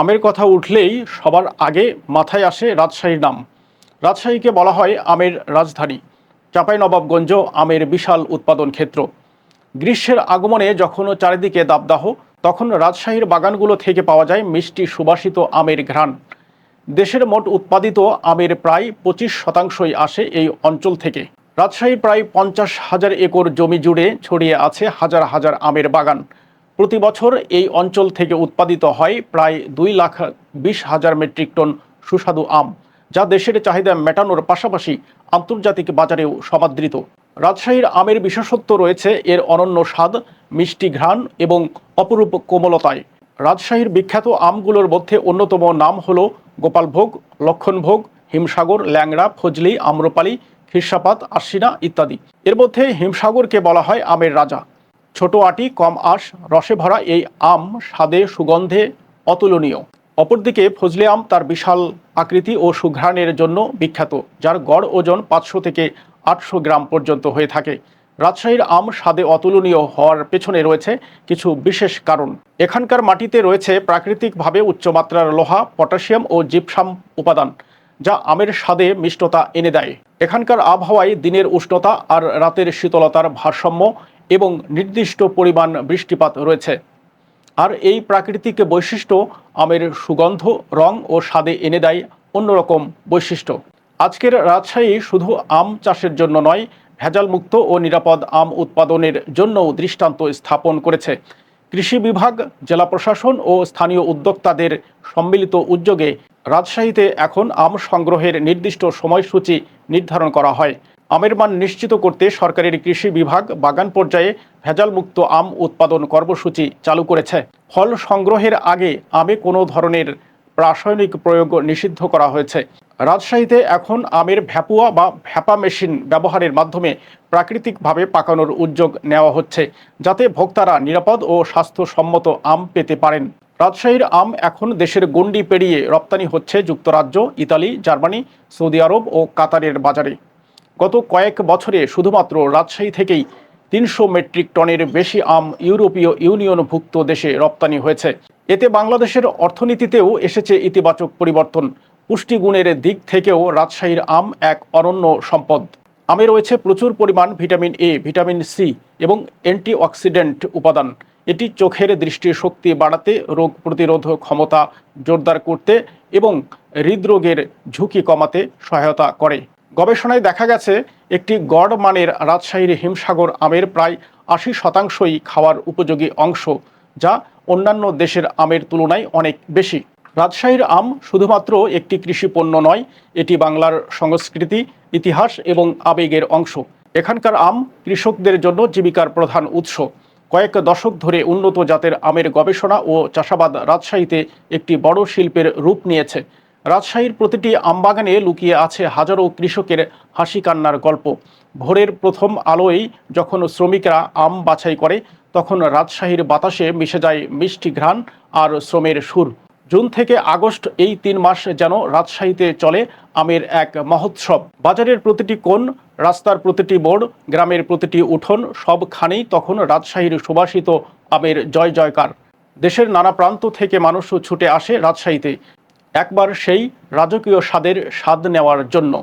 আমের কথা উঠলেই সবার আগে মাথায় আসে রাজশাহীর নাম। রাজশাহীকে বলা হয় আমের রাজধানী। চাঁপাইনবাবগঞ্জ আমের বিশাল উৎপাদন ক্ষেত্র। গ্রীষ্মের আগমনে যখন চারিদিকে দাবদাহ, তখন রাজশাহীর বাগানগুলো থেকে পাওয়া যায় মিষ্টি সুবাসিত আমের ঘ্রাণ। দেশের মোট উৎপাদিত আমের প্রায় পঁচিশ শতাংশই আসে এই অঞ্চল থেকে। রাজশাহীর প্রায় পঞ্চাশ হাজার একর জমি জুড়ে ছড়িয়ে আছে হাজার হাজার আমের বাগান। প্রতি বছর এই অঞ্চল থেকে উৎপাদিত হয় প্রায় দুই লাখ বিশ হাজার মেট্রিক টন সুস্বাদু আম, যা দেশের চাহিদা মেটানোর পাশাপাশি আন্তর্জাতিক বাজারেও সমাদৃত। রাজশাহীর আমের বিশেষত্ব রয়েছে এর অনন্য স্বাদ, মিষ্টি ঘ্রাণ এবং অপরূপ কোমলতায়। রাজশাহীর বিখ্যাত আমগুলোর মধ্যে অন্যতম নাম হল গোপালভোগ, লক্ষণভোগ, হিমসাগর, ল্যাংড়া, ফজলি, আম্রপালি, খিরসাপাত আশিনা ইত্যাদি। এর মধ্যে হিমসাগরকে বলা হয় আমের রাজা। ছোট আটি, কম আঁশ, রসে ভরা এই আম স্বাদে সুগন্ধে অতুলনীয়। অপরদিকে ফজলে আম তার বিশাল আকৃতি ও সুঘ্রাণের জন্য বিখ্যাত, যার গড় ওজন পাঁচশো থেকে আটশো গ্রাম পর্যন্ত হয়ে থাকে। রাজশাহীর আম স্বাদে অতুলনীয় হওয়ার পেছনে রয়েছে কিছু বিশেষ কারণ। এখানকার মাটিতে রয়েছে প্রাকৃতিকভাবে উচ্চমাত্রার লোহা, পটাশিয়াম ও জিপসাম উপাদান, যা আমের স্বাদে মিষ্টতা এনে দেয়। এখানকার আবহাওয়ায় দিনের উষ্ণতা আর রাতের শীতলতার ভারসাম্য এবং নির্দিষ্ট পরিমাণ বৃষ্টিপাত রয়েছে। আর এই প্রাকৃতিক বৈশিষ্ট্য আমের সুগন্ধ, রং ও স্বাদে এনে দেয় অন্যরকম বৈশিষ্ট্য। আজকের রাজশাহী শুধু আম চাষের জন্য নয়, ভেজালমুক্ত ও নিরাপদ আম উৎপাদনের জন্যও দৃষ্টান্ত স্থাপন করেছে। কৃষি বিভাগ, জেলা প্রশাসন ও স্থানীয় উদ্যোক্তাদের সম্মিলিত উদ্যোগে রাজশাহীতে এখন আম সংগ্রহের নির্দিষ্ট সময়সূচি নির্ধারণ করা হয়। আমের মান নিশ্চিত করতে সরকারের কৃষি বিভাগ বাগান পর্যায়ে ভেজালমুক্ত আম উৎপাদন কর্মসূচি চালু করেছে। ফল সংগ্রহের আগে আমে কোনো ধরনের রাসায়নিক প্রয়োগ নিষিদ্ধ করা হয়েছে। রাজশাহীতে এখন আমের ভ্যাপুয়া বা ভ্যাপা মেশিন ব্যবহারের মাধ্যমে প্রাকৃতিকভাবে পাকানোর উদ্যোগ নেওয়া হচ্ছে, যাতে ভোক্তারা নিরাপদ ও স্বাস্থ্যসম্মত আম পেতে পারেন। রাজশাহীর আম এখন দেশের গণ্ডি পেরিয়ে রপ্তানি হচ্ছে যুক্তরাজ্য, ইতালি, জার্মানি, সৌদি আরব ও কাতারের বাজারে। গত কয়েক বছরে শুধুমাত্র রাজশাহী থেকেই তিনশো মেট্রিক টনের বেশি আম ইউরোপীয় ইউনিয়নভুক্ত দেশে রপ্তানি হয়েছে। এতে বাংলাদেশের অর্থনীতিতেও এসেছে ইতিবাচক পরিবর্তন। পুষ্টিগুণের দিক থেকেও রাজশাহীর আম এক অনন্য সম্পদ। আমে রয়েছে প্রচুর পরিমাণ ভিটামিন এ, ভিটামিন সি এবং অ্যান্টিঅক্সিডেন্ট উপাদান। এটি চোখের দৃষ্টিশক্তি বাড়াতে, রোগ প্রতিরোধ ক্ষমতা জোরদার করতে এবং হৃদরোগের ঝুঁকি কমাতে সহায়তা করে। গবেষণায় দেখা গেছে, একটি গড় মানের রাজশাহীর হিমসাগর আমের প্রায় আশি শতাংশই খাওয়ার উপযোগী অংশ, যা অন্যান্য দেশের আমের তুলনায় অনেক বেশি। রাজশাহীর আম শুধুমাত্র একটি কৃষি পণ্য নয়, এটি বাংলার সংস্কৃতি, ইতিহাস এবং আবেগের অংশ। এখানকার আম কৃষকদের জন্য জীবিকার প্রধান উৎস। কয়েক দশক ধরে উন্নত জাতের আমের গবেষণা ও চাষাবাদ রাজশাহীতে একটি বড় শিল্পের রূপ নিয়েছে। রাজশাহীর প্রতিটি আমবাগানে লুকিয়ে আছে হাজারো কৃষকের হাসি কান্নার গল্প। ভোরের প্রথম আলোয় যখন শ্রমিকরা আম বাছাই করে, তখন রাজশাহীর বাতাসে মিশে যায় মিষ্টি ঘ্রাণ আর শ্রমের সুর। জুন থেকে আগস্ট এই তিন মাস যেন রাজশাহীতে চলে আমের এক মহোৎসব। বাজারের প্রতিটি কোণ, রাস্তার প্রতিটি মোড়, গ্রামের প্রতিটি উঠোন, সবখানেই তখন রাজশাহীর সুবাসিত আমের জয় জয়কার দেশের নানা প্রান্ত থেকে মানুষও ছুটে আসে রাজশাহীতে। একবার সেই রাজকীয় স্বাদের স্বাদ নেওয়ার জন্য।